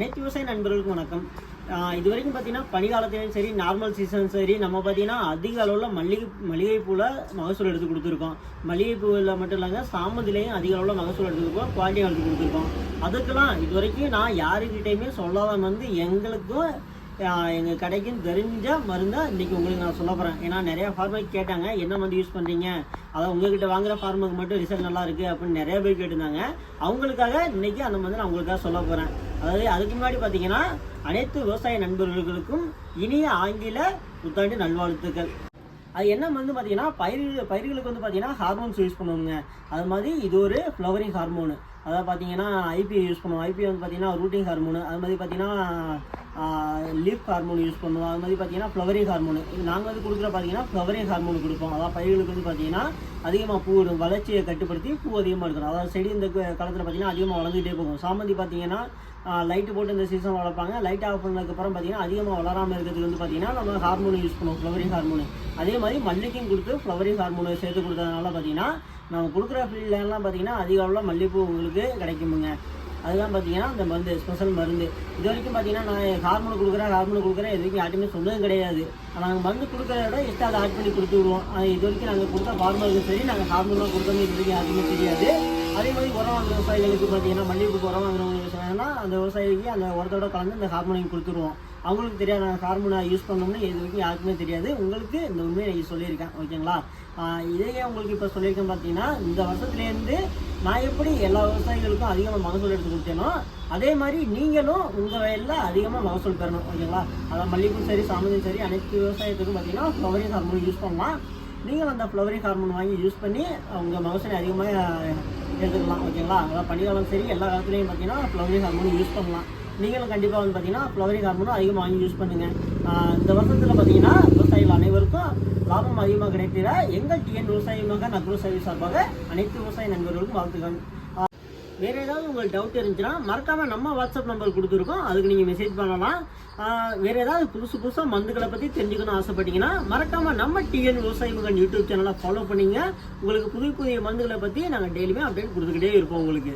அனைத்து விவசாய நண்பர்களுக்கும் வணக்கம். இது வரைக்கும் பார்த்தீங்கன்னா பனிக்காலத்திலையும் சரி நார்மல் சீசன் சரி நம்ம பார்த்தீங்கன்னா அதிக அளவில் மல்லிகை பூவில் மகசூல் எடுத்து கொடுத்துருக்கோம். மல்லிகைப்பூவில் மட்டும் இல்லாமல் சாமந்திலையும் அதிக அளவில் மகசூல் எடுத்துருக்கோம் குவாலிட்டி எடுத்து கொடுத்துருக்கோம். அதுக்கெல்லாம் இது வரைக்கும் நான் யாருக்கிட்டையுமே சொல்லாத வந்து எங்களுக்கும் எங்கள் கடைக்கும் தெரிஞ்ச மருந்தை இன்றைக்கி உங்களுக்கு நான் சொல்ல போகிறேன் ஏன்னா நிறைய ஃபார்மர் கேட்டாங்க என்ன மருந்து யூஸ் பண்ணுறீங்க அதான் உங்ககிட்ட வாங்குற ஃபார்முக்கு மட்டும் ரிசல்ட் நல்லா இருக்குது அப்படின்னு நிறைய பேர் கேட்டிருந்தாங்க. அவங்களுக்காக இன்றைக்கி அந்த மருந்து நான் உங்களுக்காக சொல்ல போகிறேன் அதாவது அதுக்கு முன்னாடி பார்த்தீங்கன்னா அனைத்து விவசாய நண்பர்களுக்கும் இனிய ஆங்கில புத்தாண்டு நல்வாழ்த்துக்கள். அது என்ன வந்து பார்த்தீங்கன்னா பயிர் பயிர்களுக்கு வந்து பார்த்தீங்கன்னா ஹார்மோன்ஸ் யூஸ் பண்ணுவோங்க அது மாதிரி இது ஒரு ஃப்ளவரிங் ஹார்மோனு அதாவது பார்த்தீங்கன்னா ஐபி யூஸ் பண்ணுவோம். ஐபி வந்து பார்த்தீங்கன்னா ரூட்டிங் ஹார்மோனு அது மாதிரி பார்த்தீங்கன்னா லீஃப் ஹார்மோன் யூஸ் பண்ணுவோம். அது மாதிரி பார்த்தீங்கன்னா ஃப்ளவரிங் ஹார்மோனு இது நாங்கள் வந்து கொடுக்குற பார்த்தீங்கன்னா ஃப்ளவரிங் ஹார்மோன் கொடுப்போம். அதாவது பயிர்களுக்கு வந்து பார்த்தீங்கன்னா அதிகமாக பூ வரும் வளர்ச்சியை கட்டுப்படுத்தி பூ அதிகமாக இருக்கணும் அதாவது செடி இந்த காலத்தில் பார்த்தீங்கன்னா அதிகமாக வளர்ந்துகிட்டே போகும். சாமந்தி பார்த்தீங்கன்னா லைட்டு போட்டு இந்த சீசன் வளர்ப்பாங்க. லைட் ஆஃப் பண்ணதுக்கப்புறம் பார்த்தீங்கன்னா அதிகமாக வளராமல் இருக்கிறதுக்கு வந்து பார்த்தீங்கன்னா நம்ம ஹார்மோன் யூஸ் பண்ணுவோம். ஃப்ளவரிங் ஹார்மோனு அதே மாதிரி மல்லிகையும் கொடுத்து ஃப்ளவரிங் ஹார்மோனை சேர்த்து கொடுத்ததுனால பார்த்தீங்கன்னா நம்ம கொடுக்குற ஃபீல்ட்லாம் பார்த்தீங்கன்னா அதிக அளவில் மல்லிகைப்பூ உங்களுக்கு கிடைக்குமுங்க. அதெல்லாம் பார்த்தீங்கன்னா அந்த மருந்து ஸ்பெஷல் மருந்து. இது வரைக்கும் பார்த்தீங்கன்னா நான் ஹார்மோன் கொடுக்குறேன் ஹார்மோன் கொடுக்குறேன் இது வரைக்கும் யார்ட்டுமே சொன்னதும் கிடையாது. நாங்கள் மருந்து கொடுக்குறத விட எக்ஸ்ட்ரா அதை ஆட் பண்ணி கொடுத்து விடுவோம். இது வரைக்கும் நாங்கள் கொடுத்த ஃபார்மருக்கு சரி நாங்கள் ஹார்மோன்லாம் கொடுத்தோம் இது வரைக்கும் யாருக்குமே தெரியாது. அதே மாதிரி உரம் வாங்குற விவசாயிகளுக்கு பார்த்தீங்கன்னா மல்லிகைப்பூ உரம் வாங்குறவங்களுக்கு சொன்னாங்கன்னா அந்த விவசாயிக்கு அந்த உரத்தோட கலந்து அந்த ஹார்மோனையும் கொடுத்துருவோம். அவங்களுக்கு தெரியாது நாங்கள் ஹார்மோனை யூஸ் பண்ணோம்னு இது வரைக்கும் யாருக்குமே தெரியாது. உங்களுக்கு இந்த உண்மையை நான் சொல்லியிருக்கேன். ஓகேங்களா? இதையே உங்களுக்கு இப்போ சொல்லியிருக்கேன் பார்த்தீங்கன்னா இந்த வருஷத்துலேருந்து நான் எப்படி எல்லா விவசாயிகளுக்கும் அதிகமாக மகசூல் எடுத்து கொடுத்தேனோ அதே மாதிரி நீங்களும் உங்கள் வயலில் அதிகமாக மகசூல் பெறணும். ஓகேங்களா? அதான் மல்லிகைப்பூ சரி சாமந்தியும் சரி அனைத்து விவசாயத்துக்கும் பார்த்தீங்கன்னா ஃப்ளவரிங் ஹார்மோன் யூஸ் பண்ணலாம். நீங்கள் அந்த ஃப்ளவரிங் ஹார்மோன் வாங்கி யூஸ் பண்ணி உங்கள் மகசூலை அதிகமாக எடுத்துக்கலாம் ஓகேங்களா? அதான் பனிக்காலம் சரி எல்லா காலத்துலேயும் பார்த்தீங்கன்னா ஃப்ளவரிங் ஹார்மோன் யூஸ் பண்ணலாம். நீங்களும் கண்டிப்பாக வந்து பார்த்தீங்கன்னா ஃப்ளவரிங் ஹார்மோனும் அதிகமாக வாங்கி யூஸ் பண்ணுங்கள் இந்த வருஷத்தில் பார்த்தீங்கன்னா விவசாயிகள் அனைவருக்கும் லாபம் அதிகமாக கிடைக்கிற எங்கள் டிஎன் விவசாயமாக நக்ரோ சர்வீஸ் சார்பாக அனைத்து விவசாய நண்பர்களுக்கும் வாழ்த்துக்கள். வேற ஏதாவது உங்களுக்கு டவுட் இருந்துச்சுன்னா மறக்காம நம்ம வாட்ஸ்அப் நம்பர் கொடுத்துருக்கோம். அதுக்கு நீங்கள் மெசேஜ் பண்ணலாம். வேறு வேற ஏதாவது புதுசு புதுசாக மருந்துகளை பற்றி தெரிஞ்சுக்கணும் ஆசைப்பட்டீங்கன்னா மறக்காம நம்ம டிஎன் விவசாய மகன் யூடியூப் சேனலை ஃபாலோ பண்ணீங்க. உங்களுக்கு புதிய புதிய மருந்துகளை பற்றி நாங்கள் டெய்லியுமே அப்டேட் கொடுத்துக்கிட்டே இருப்போம் உங்களுக்கு.